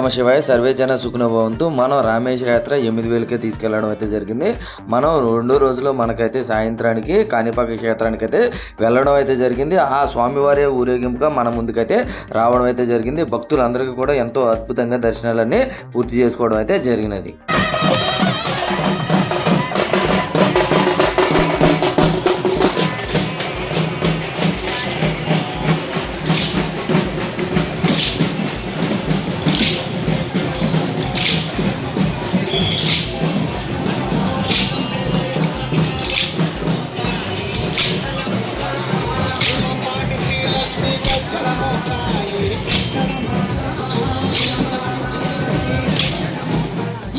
నమ శివాయ. సర్వే జన సుఖనభవంతు. మనం రామేశ్వర యాత్ర ఎనిమిది వేలకే తీసుకెళ్ళడం అయితే జరిగింది. మనం రెండో రోజులో మనకైతే సాయంత్రానికి కాణిపాక క్షేత్రానికి అయితే వెళ్ళడం అయితే జరిగింది. ఆ స్వామివారి ఊరేగింపుగా మన ముందుకైతే రావడం అయితే జరిగింది. భక్తులందరికీ కూడా ఎంతో అద్భుతంగా దర్శనాలన్నీ పూర్తి చేసుకోవడం అయితే జరిగినది.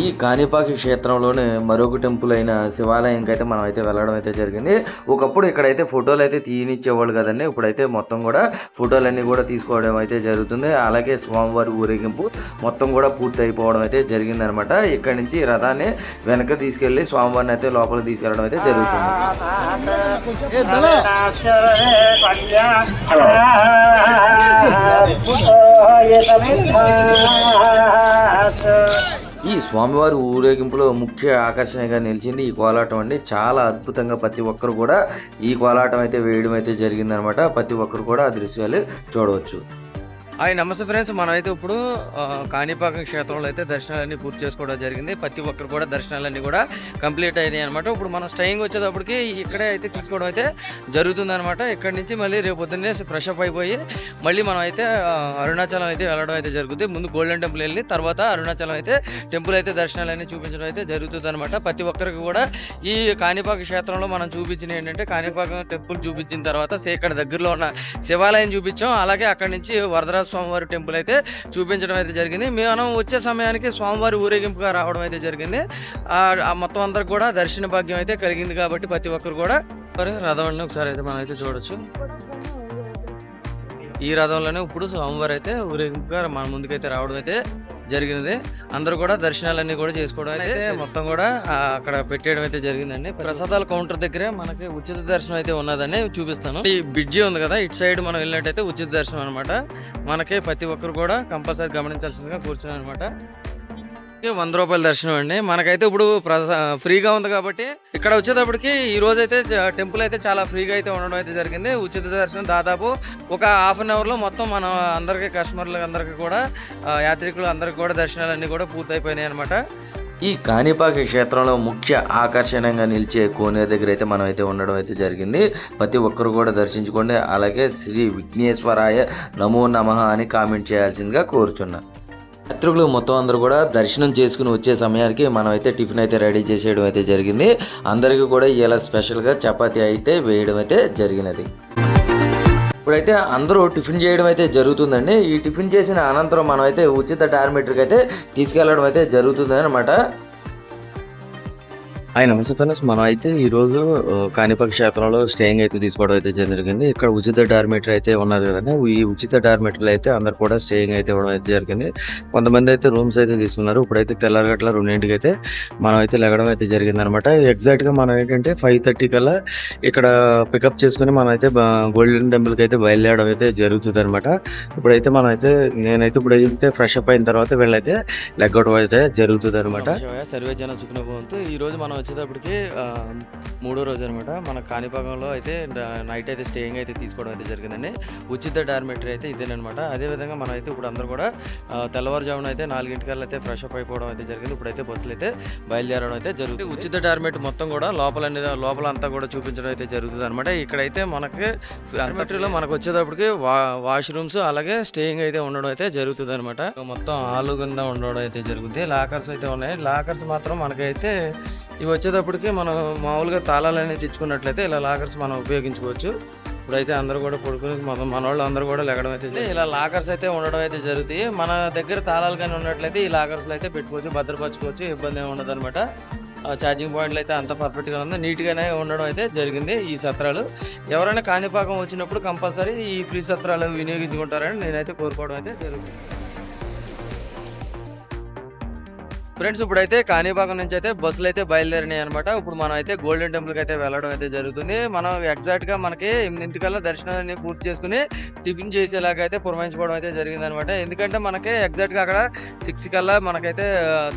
ఈ కాణిపాకి క్షేత్రంలోనే మరొక టెంపుల్ అయిన శివాలయంకి అయితే మనం అయితే వెళ్ళడం అయితే జరిగింది. ఒకప్పుడు ఇక్కడైతే ఫోటోలు అయితే తీయనిచ్చేవాళ్ళు కదండి. ఇప్పుడైతే మొత్తం కూడా ఫోటోలన్నీ కూడా తీసుకోవడం అయితే జరుగుతుంది. అలాగే స్వామివారి ఊరేగింపు మొత్తం కూడా పూర్తి అయిపోవడం అయితే జరిగింది అనమాట ఇక్కడ నుంచి రథాన్ని వెనక తీసుకెళ్ళి స్వామివారిని అయితే లోపల తీసుకెళ్ళడం అయితే జరుగుతుంది. స్వామివారి ఊరేగింపులో ముఖ్య ఆకర్షణగా నిలిచింది ఈ కోలాటం అండి. చాలా అద్భుతంగా ప్రతి ఒక్కరు కూడా ఈ కోలాటం అయితే వేయడం అయితే జరిగిందనమాట. ప్రతి ఒక్కరు కూడా ఆ దృశ్యాలు చూడవచ్చు. హాయ్ నమస్తే ఫ్రెండ్స్. మనమైతే ఇప్పుడు కాణిపాకం క్షేత్రంలో అయితే దర్శనాలన్నీ పూర్తి చేసుకోవడం జరిగింది. ప్రతి ఒక్కరు కూడా దర్శనాలన్నీ కూడా కంప్లీట్ అయినాయి అనమాట ఇప్పుడు మనం స్టయింగ్ వచ్చేటప్పటికి ఇక్కడే అయితే తీసుకోవడం అయితే జరుగుతుంది అనమాట ఇక్కడ నుంచి మళ్ళీ రేపు పొద్దున్నే ఫ్రెష్ అప్ అయిపోయి మళ్ళీ మనం అయితే అరుణాచలం అయితే వెళ్ళడం అయితే జరుగుతుంది. ముందు గోల్డెన్ టెంపుల్ వెళ్ళి తర్వాత అరుణాచలం అయితే టెంపుల్ అయితే దర్శనాలన్నీ చూపించడం అయితే జరుగుతుంది అనమాట ప్రతి ఒక్కరికి కూడా ఈ కాణిపాక క్షేత్రంలో మనం చూపించిన ఏంటంటే కాణిపాకం టెంపుల్ చూపించిన తర్వాత ఇక్కడ దగ్గరలో ఉన్న శివాలయం చూపించాం. అలాగే అక్కడ నుంచి వరదరాజ స్వామివారి టెంపుల్ అయితే చూపించడం అయితే జరిగింది. మనం వచ్చే సమయానికి స్వామివారి ఊరేగింపుగా రావడం అయితే జరిగింది. ఆ మొత్తం అందరికి కూడా దర్శన భాగ్యం అయితే కలిగింది కాబట్టి ప్రతి ఒక్కరు కూడా మరి రథం ఒకసారి అయితే మనం అయితే చూడొచ్చు. ఈ రథంలోనే ఇప్పుడు స్వామివారు అయితే ఊరేగింపుగా మన ముందుకైతే రావడం అయితే జరిగినది. అందరూ కూడా దర్శనాలన్నీ కూడా చేసుకోవడం అయితే మొత్తం కూడా అక్కడ పెట్టేయడం అయితే జరిగిందండి. ప్రసాదాల కౌంటర్ దగ్గరే మనకి ఉచిత దర్శనం అయితే ఉన్నదని చూపిస్తాను. ఈ బ్రిడ్జి ఉంది కదా ఇటు సైడ్ మనం వెళ్ళినట్టయితే ఉచిత దర్శనం అనమాట మనకి ప్రతి ఒక్కరు కూడా కంపల్సరీ గమనించాల్సిందిగా కూర్చున్నాం అనమాట వంద రూపాయల దర్శనం అండి. మనకైతే ఇప్పుడు ఫ్రీగా ఉంది కాబట్టి ఇక్కడ వచ్చేటప్పటికి ఈ రోజు అయితే టెంపుల్ అయితే చాలా ఫ్రీగా అయితే ఉండడం అయితే జరిగింది. ఉచిత దర్శనం దాదాపు ఒక హాఫ్ అన్ అవర్లో మొత్తం మన అందరికీ కస్టమర్లు అందరికీ కూడా యాత్రికులు అందరికీ కూడా దర్శనాలన్నీ కూడా పూర్తయిపోయినాయి అనమాట ఈ కాణిపాక క్షేత్రంలో ముఖ్య ఆకర్షణంగా నిలిచే కోనేరు దగ్గర అయితే మనం అయితే ఉండడం అయితే జరిగింది. ప్రతి ఒక్కరు కూడా దర్శించుకోండి. అలాగే శ్రీ విఘ్నేశ్వరాయ నమో నమః అని కామెంట్ చేయాల్సిందిగా కోరుచున్నాను యాత్రికులు మొత్తం అందరూ కూడా దర్శనం చేసుకుని వచ్చే సమయానికి మనం అయితే టిఫిన్ అయితే రెడీ చేసేయడం అయితే జరిగింది. అందరికీ కూడా ఇలా స్పెషల్గా చపాతీ అయితే వేయడం అయితే జరిగినది. ఇప్పుడైతే అందరూ టిఫిన్ చేయడం అయితే జరుగుతుందండి. ఈ టిఫిన్ చేసిన అనంతరం మనం అయితే ఉచిత టార్మీటర్కి అయితే తీసుకెళ్ళడం అయితే జరుగుతుంది అనమాట హాయ్ నమస్తే ఫ్రెండ్స్ మనం అయితే ఈరోజు ఆ, కాణిపాక క్షేత్రంలో స్టేయింగ్ అయితే తీసుకోవడం అయితే జరిగింది. ఇక్కడ ఉచిత డార్మీటర్ అయితే ఉన్నది కదండి. ఈ ఉచిత డార్మీటర్లు అయితే అందరు కూడా స్టేయింగ్ అయితే ఇవ్వడం అయితే జరిగింది. కొంతమంది అయితే రూమ్స్ అయితే తీసుకున్నారు. ఇప్పుడైతే తెల్లారగట్ల రెండింటికి అయితే మనం అయితే లెగడం అయితే జరిగింది అనమాట ఎగ్జాక్ట్గా మనం ఏంటంటే ఫైవ్ థర్టీ కల్లా ఇక్కడ పికప్ చేసుకుని మనం అయితే గోల్డెన్ టెంపుల్కి అయితే బయలుదేరడం అయితే జరుగుతుంది అనమాట ఇప్పుడైతే మనం అయితే నేనైతే ఇప్పుడు అయితే ఫ్రెష్ అప్ అయిన తర్వాత వీళ్ళైతే లెగ్గడం అయితే జరుగుతుంది అనమాట సర్వే జన సుఖనభవంతు ఈ రోజు మనం వచ్చేటప్పటికి మూడో రోజు అనమాట. మన కాణిపాకంలో అయితే నైట్ అయితే స్టేయింగ్ అయితే తీసుకోవడం అయితే జరిగిందండి. ఉచిత డార్మెటరీ అయితే ఇదేనమాట. అదేవిధంగా మనం అయితే ఇప్పుడు అందరూ కూడా తెల్లవారుజామున అయితే నాలుగింటికల్లా అయితే ఫ్రెష్ అప్ అయిపోవడం అయితే జరిగింది. ఇప్పుడైతే బస్సులు అయితే బయలుదేరడం అయితే జరుగుతుంది. ఉచిత డార్మెట్ మొత్తం కూడా లోపల లోపల అంతా కూడా చూపించడం అయితే జరుగుతుంది అనమాట. ఇక్కడైతే మనకి డార్మెటరీలో మనకు వచ్చేటప్పటికి వా వాష్రూమ్స్ అలాగే స్టేయింగ్ అయితే ఉండడం అయితే జరుగుతుంది అనమాట. మొత్తం ఆలు కింద ఉండడం అయితే జరుగుతుంది. లాకర్స్ అయితే ఉన్నాయి. లాకర్స్ మాత్రం మనకైతే ఇవి వచ్చేటప్పటికి మనం మామూలుగా తాళాలన్నీ తెచ్చుకున్నట్లయితే ఇలా లాకర్స్ మనం ఉపయోగించుకోవచ్చు. ఇప్పుడైతే అందరూ కూడా పడుకుని మన మన వాళ్ళు అందరూ కూడా లెగడం అయితే ఇలా లాకర్స్ అయితే ఉండడం అయితే జరుగుతాయి మన దగ్గర తాళాలు కానీ ఉన్నట్లయితే ఈ లాకర్స్లో అయితే పెట్టుకోవచ్చు భద్రపరచుకోవచ్చు ఇబ్బంది ఏమి ఉండదు అనమాట ఛార్జింగ్ పాయింట్లు అయితే అంత పర్ఫెక్ట్గా ఉంది. నీట్గానే ఉండడం అయితే జరిగింది ఈ సత్రాలు. ఎవరైనా కాణిపాకం వచ్చినప్పుడు కంపల్సరీ ఈ ఫ్రీ సత్రాలు వినియోగించుకుంటారని నేనైతే కోరుకోవడం అయితే జరుగుతుంది. ఫ్రెండ్స్ ఇప్పుడైతే కాణిభాగం నుంచి అయితే బస్సులు అయితే బయలుదేరినాయి అనమాట ఇప్పుడు మనం అయితే గోల్డెన్ టెంపుల్కి అయితే వెళ్ళడం అయితే జరుగుతుంది. మనం ఎగ్జాక్ట్గా మనకి ఎనిమిదింటికల్లా దర్శనాన్ని పూర్తి చేసుకుని టిఫిన్ చేసేలాగా అయితే పురమాయించుకోవడం అయితే జరిగింది అనమాట ఎందుకంటే మనకి ఎగ్జాక్ట్గా అక్కడ సిక్స్ కల్లా మనకైతే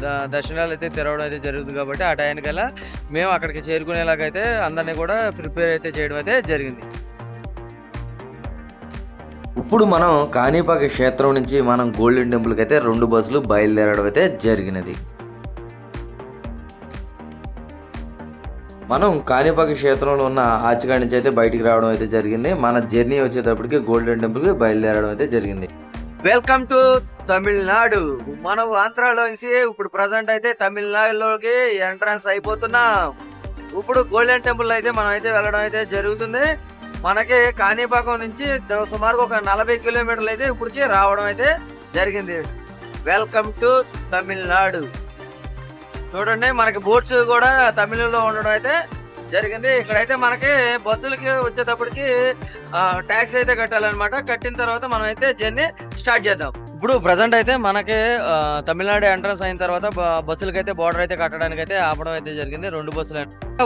ద- దర్శనాలు అయితే తెరవడం అయితే జరుగుతుంది కాబట్టి ఆ టైంకల్లా మేము అక్కడికి చేరుకునేలాగా అయితే అందరినీ కూడా ప్రిపేర్ అయితే చేయడం అయితే జరిగింది. ఇప్పుడు మనం కాణిపాక క్షేత్రం నుంచి మనం గోల్డెన్ టెంపుల్కి అయితే రెండు బస్సులు బయలుదేరడం అయితే జరిగినది. మనం కాణిపాక క్షేత్రంలో ఉన్న ఆచికాడి నుంచి అయితే బయటికి రావడం అయితే జరిగింది. మన జర్నీ వచ్చేటప్పటికి గోల్డెన్ టెంపుల్కి బయలుదేరడం అయితే జరిగింది. వెల్కమ్ టు తమిళనాడు మనం ఆంధ్రాలో ఇప్పుడు ప్రజెంట్ అయితే తమిళనాడులోకి ఎంట్రన్స్ అయిపోతున్నాం. ఇప్పుడు గోల్డెన్ టెంపుల్ అయితే మనం అయితే వెళ్ళడం అయితే జరుగుతుంది. మనకి కాణిపాకం నుంచి సుమారు సుమారుగా ఒక నలభై కిలోమీటర్లు అయితే ఇప్పటికి రావడం అయితే జరిగింది. వెల్కమ్ టు తమిళనాడు చూడండి మనకి బోట్స్ కూడా తమిళంలో ఉండడం అయితే జరిగింది. ఇక్కడైతే మనకి బస్సులకి వచ్చేటప్పటికి ట్యాక్స్ అయితే కట్టాలన్నమాట. కట్టిన తర్వాత మనం అయితే జర్నీ స్టార్ట్ చేద్దాం. ఇప్పుడు ప్రజెంట్ అయితే మనకి తమిళనాడు ఎంట్రన్స్ అయిన తర్వాత బ- బస్సులకి అయితే బార్డర్ అయితే కట్టడానికి అయితే ఆపడం అయితే జరిగింది. రెండు బస్సులు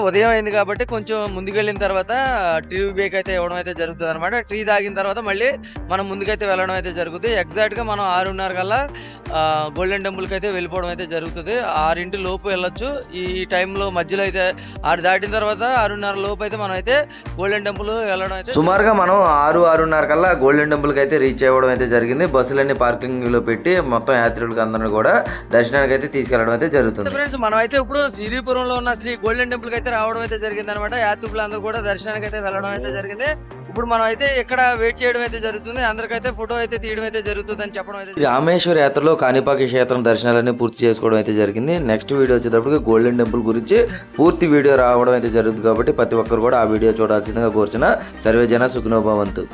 ఉదయం అయింది కాబట్టి కొంచెం ముందుకెళ్ళిన తర్వాత టీ బ్రేక్ అయితే ఇవ్వడం అయితే జరుగుతుంది అనమాట టీ తాగిన తర్వాత మళ్ళీ మనం ముందుకైతే వెళ్ళడం అయితే జరుగుతుంది. ఎగ్జాక్ట్గా మనం ఆరున్నర కల్లా ఆ, గోల్డెన్ టెంపుల్కి అయితే వెళ్ళిపోవడం అయితే జరుగుతుంది. ఆరింటి లోపు వెళ్ళొచ్చు. ఈ టైంలో మధ్యలో అయితే ఆరు దాటిన తర్వాత ఆరున్నర లోపు అయితే మనం అయితే గోల్డెన్ టెంపుల్ వెళ్ళడం అయితే సుమారుగా మనం ఆరు ఆరున్నర కల్లా గోల్డెన్ టెంపుల్కి అయితే రీచ్ అవ్వడం అయితే జరిగింది. బస్సులన్నీ పార్కింగ్లో పెట్టి మొత్తం యాత్రికులకు అందరిని కూడా దర్శనానికి అయితే తీసుకెళ్ళడం అయితే జరుగుతుంది. ఫ్రెండ్స్ మనం అయితే ఇప్పుడు సిరిపురంలో ఉన్న శ్రీ గోల్డెన్ టెంపుల్ అయితే రావడం అయితే జరిగింది అనమాట యాత్రికులు అందరూ కూడా దర్శనానికి అయితే వెళ్ళడం అయితే జరిగింది. ఇప్పుడు మనం అయితే ఇక్కడ వెయిట్ చేయడం అయితే జరుగుతుంది. అందరికైతే ఫోటో అయితే తీయడం అయితే జరుగుతుంది అని చెప్పడం అయితే రామేశ్వర యాత్రలో కాణిపాక క్షేత్రం దర్శనాలన్నీ పూర్తి చేసుకోవడం అయితే జరిగింది. నెక్స్ట్ వీడియో వచ్చేటప్పటికి గోల్డెన్ టెంపుల్ గురించి పూర్తి వీడియో రావడం అయితే జరుగుతుంది కాబట్టి ప్రతి ఒక్కరు కూడా ఆ వీడియో చూడాల్సిందిగా కోరుచున్న సర్వే జన సుఖనోభవంతు